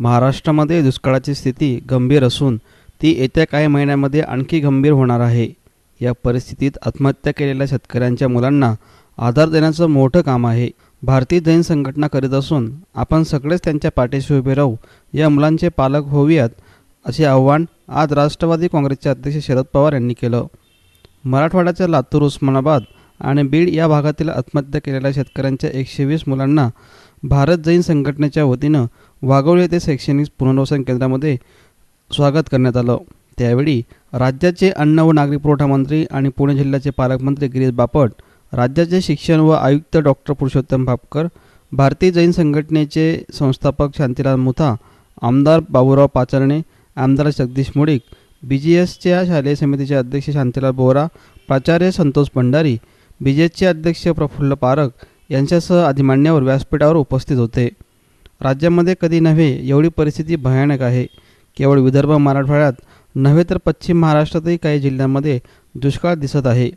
महाराष्ट्रामध्ये दुष्काळाची स्थिती गंभीर असून ती येत्या काही महिन्यांमध्ये आणखी गंभीर होणार आहे. या परिस्थितीत आत्महत्या केलेल्या शेतकऱ्यांच्या मुलांना आधार देण्याचं मोठं काम आहे. भारतीय जैन संघटना करीत असून आपण सगळेच त्यांच्या पाठीशी उभे राहू या मुलांचे पालक होऊयात असे आव्हान आज राष्ट्रवादी काँग्रेसचे अध्यक्ष शरद पवार यांनी केलं. मराठवाड्याच्या लातूर उस्मानाबाद आणि बीड या भागातील आत्महत्या केलेल्या शेतकऱ्यांच्या एकशे वीस मुलांना भारत जैन संघटनेच्या वतीनं वाघोळी येथे शैक्षणिक पुनर्वसन केंद्रामध्ये स्वागत करण्यात आलं. त्यावेळी राज्याचे अन्न व नागरी पुरवठा मंत्री आणि पुणे जिल्ह्याचे पालकमंत्री गिरीश बापट राज्याचे शिक्षण व आयुक्त डॉक्टर पुरुषोत्तम भापकर भारतीय जैन संघटनेचे संस्थापक शांतीलाल मुथा आमदार बाबूराव पाचरणे आमदार जगदीश मुडीक बी जी एसच्या शालेय समितीचे अध्यक्ष शांतीलाल बोरा प्राचार्य संतोष भंडारी बी जी एसचे अध्यक्ष प्रफुल्ल पारख यांच्यासह आदी व्यासपीठावर उपस्थित होते. राज्यामध्ये कधी नव्हे एवढी परिस्थिती भयानक आहे. केवळ विदर्भ मराठवाड्यात नव्हे तर पश्चिम महाराष्ट्रातही काही जिल्ह्यांमध्ये दुष्काळ दिसत आहे.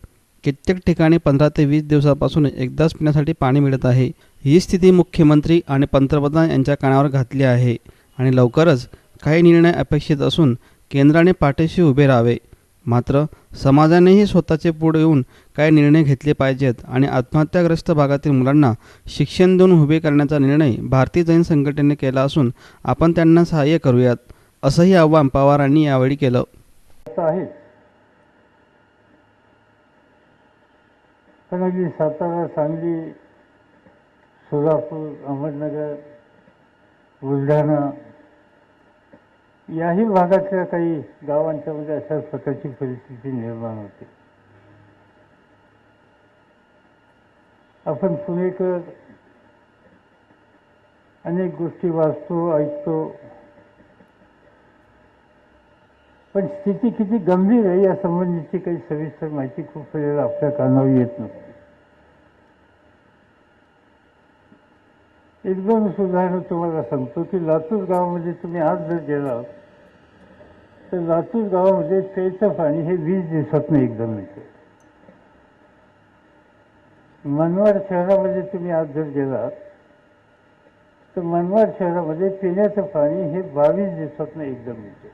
कित्येक ठिकाणी पंधरा ते वीस दिवसापासून एकदाच पिण्यासाठी पाणी मिळत आहे. ही स्थिती मुख्यमंत्री आणि पंतप्रधान यांच्या कानावर घातली आहे आणि लवकरच काही निर्णय अपेक्षित असून केंद्राने पाठीशी उभे राहावे. मात्र समाजानेही स्वतःचे पुढे येऊन काही निर्णय घेतले पाहिजेत आणि आत्महत्याग्रस्त भागातील मुलांना शिक्षण देऊन उभे करण्याचा निर्णय भारतीय जैन संघटनेने केला असून आपण त्यांना सहाय्य करूयात असंही आव्हान पवारांनी यावेळी केलं. असं आहे. पण अगदी सातारा सांगली सोलापूर अहमदनगर बुलढाणा याही भागातल्या काही गावांच्या म्हणजे मध्ये अशाच प्रकारची परिस्थिती निर्माण होते. आपण पुणेकर अनेक गोष्टी वाचतो ऐकतो. पण स्थिती किती गंभीर आहे या संबंधीची काही सविस्तर माहिती खूप वेळेला आपल्या कानावर येत नसते एक दोन तुम्हाला सांगतो की लातूर गावामध्ये तुम्ही आज जर गेलात तर लातूर गावामध्ये प्यायचं पाणी हे वीस दिवसातनं एकदम मिळतं. मनवाड शहरामध्ये तुम्ही आज जर गेलात तर मनवाड शहरामध्ये पिण्याचं पाणी हे बावीस दिवसातनं एकदम मिळतं.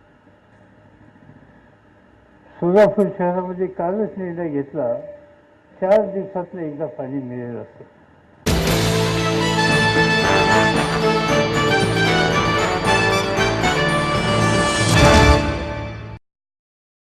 सोलापूर शहरामध्ये कालच निर्णय घेतला चार दिवसातनं एकदा पाणी मिळेल असं. Thank you.